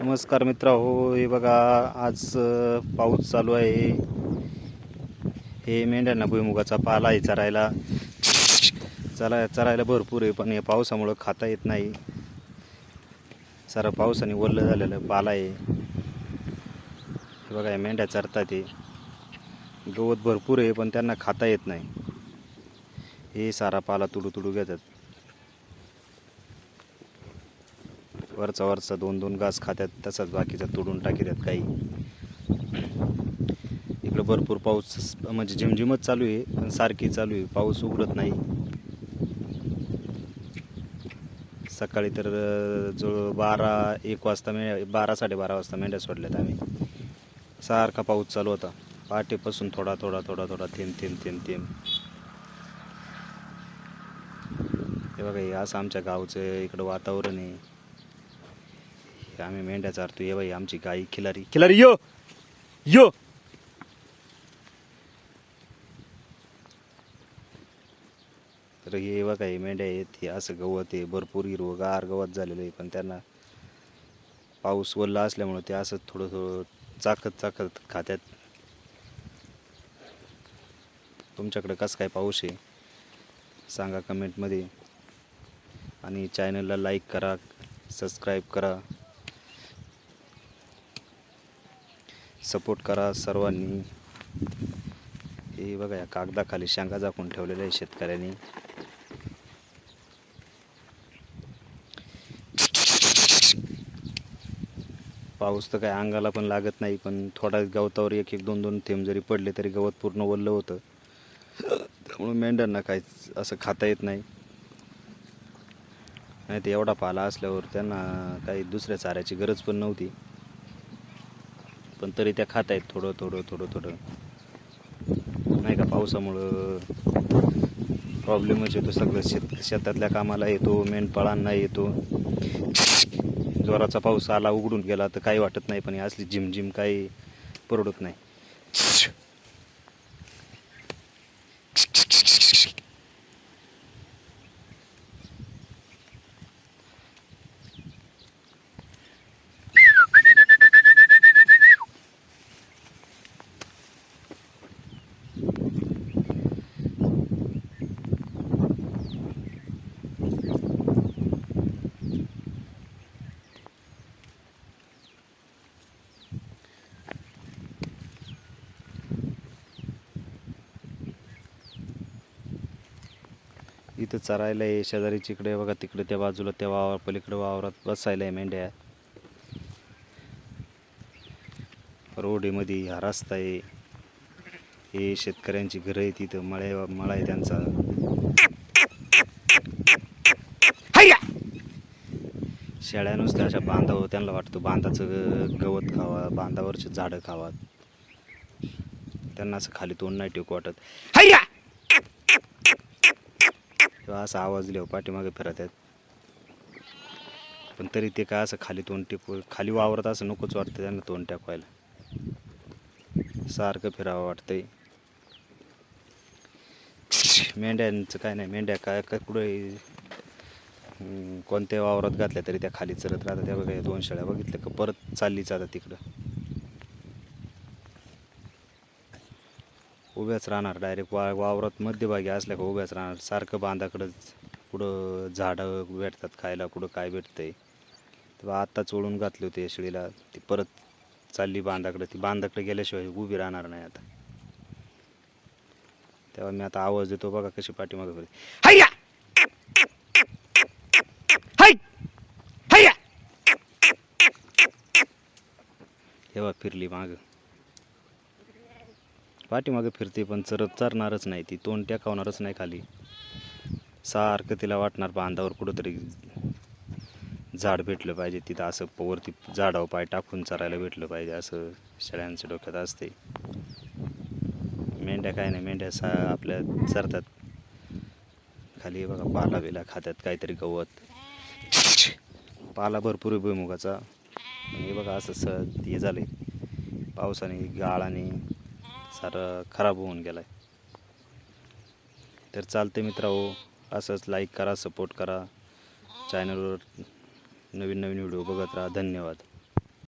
नमस्कार मित्र हो हे बघा आज पाऊस चालू आहे. हे मेंढ्यांना भुईमुगाचा पाला आहे चरायला. चला चरायला भरपूर आहे पण या पावसामुळं खाता येत नाही. सारा पावसाने ओल्लं झालेलं पाला आहे. हे बघा या मेंढ्या चरतात हे. गवत भरपूर आहे पण त्यांना खाता येत नाही. हे सारा पाला तुडू तुडू घेतात. वरचा वरचा दोन दोन घास खात्यात तसाच बाकीचा तोडून टाकीतात काही. इकडं भरपूर पाऊस म्हणजे झिमझिमच चालू आहे पण सारखी चालू आहे. पाऊस उघडत नाही. सकाळी तर जवळ बारा एक वाजता मे बारा साडेबारा वाजता मेंढ्या सोडल्यात आम्ही. सारखा पाऊस चालू होता. पहाटेपासून थोडा थोडा थोडा थोडा थेंब थेंब थेंब थेंब. हे बघा हे असं आमच्या गावचं इकडं वातावरण आहे. हे आम्ही मेंढ्या चारतो ये बाई आमची गाई खिलारी. खिलारी यो! यो! तर हे बघा हे मेंढ्या आहेत. हे असं गवत आहे. भरपूर हिरवगार गवत झालेलं आहे. पण त्यांना पाऊस वल्ला असल्यामुळं ते असं थोडं थोडं चाकत चाकत खात्यात. तुमच्याकडे कसं काय पाऊस आहे? सांगा कमेंटमध्ये आणि चॅनलला लाईक करा सबस्क्राईब करा. सपोर्ट करा सर्वांनी. हे बघा या कागदाखाली शेंगा झाकून ठेवलेल्या आहे शेतकऱ्यांनी. पाऊस तर काय अंगाला पण लागत नाही पण थोडा गवतावर एक एक दोन दोन थेंब जरी पडले तरी गवत पूर्ण ओललं होतं. त्यामुळे मेंढ्यांना काही असं खाता येत नाही. नाही ते एवढा पाला असल्यावर त्यांना काही दुसऱ्या चाऱ्याची गरज पण नव्हती. पण तरी त्या खात आहेत थोडं थोडं थोडं थोडं. नाही का पावसामुळं प्रॉब्लेमच येतो सगळं. शेत शेतातल्या कामाला येतो मेंढपाळांना येतो. जोराचा पाऊस आला उघडून गेला तर काही वाटत नाही पण असली झिमझिम काही परवडत नाही. इथं चरायला आहे शेजारी चिकडे बघा तिकडे त्या बाजूला त्या वावर पलीकडे वावरात बसायला आहे मेंढ्या. रोडीमध्ये हा रस्ता आहे. हे शेतकऱ्यांची घरं आहेत तिथं मळे मळा आहे त्यांचा. शेळ्या नुसत्या अशा बांधावं त्यांना वाटतं बांधाचं गवत खावा बांधावरचे झाडं खावा. त्यांना असं खाली तोंड नाही टेकू वाटत. किंवा असा आवाज लिहो पाठीमागे फिरत आहेत. पण तरी ते काय असं खाली तोंड टेकू खाली वावरत असं नकोच वाटतं त्यांना तोंड टाकवायला. सारखं फिरावं वाटतंय. मेंढ्यांचं काय नाही मेंढ्या काय काय कुठे कोणत्या वावरात घातल्या तरी त्या खाली चरत राहतात. त्या बघा दोन शेळ्या बघितल्या का? परत चालली जातात तिकडं. उभ्याच राहणार डायरेक्ट वा वावरात मध्यभागी असल्या का उभ्याच राहणार? सारखं बांधाकडंच कुठं झाडं भेटतात खायला कुठं काय भेटतंय? तेव्हा आत्ता चोळून घातले होते या शेळीला. ती परत चालली बांधाकडं. ती बांधाकडे गेल्याशिवाय उभी राहणार नाही आता. तेव्हा मी आता आवाज देतो बघा कशी पाठीमागे फिरते. तेव्हा फिरली मागं. पाठीमागे फिरते पण चरत चरणारच नाही. ती तोंड टेकावणारच नाही खाली. सारखं तिला वाटणार बांधावर कुठंतरी झाड भेटलं पाहिजे. तिथं असं वरती झाडावर पाय टाकून चरायला भेटलं पाहिजे असं शेळ्यांच्या डोक्यात असते. मेंढ्या काय नाही मेंढ्या सा आपल्या चरतात. खाली बघा पाला बिला खात्यात काहीतरी गवत. पाला भरपूर भुईमुगाचा. हे बघा असं स हे झालंय. पावसाने गाळाने. सारं खराब होऊन गेलाय. तर चालते मित्रांनो असंच लाईक करा सपोर्ट करा. चॅनलवर नवीन नवीन व्हिडिओ बघत राहा. धन्यवाद.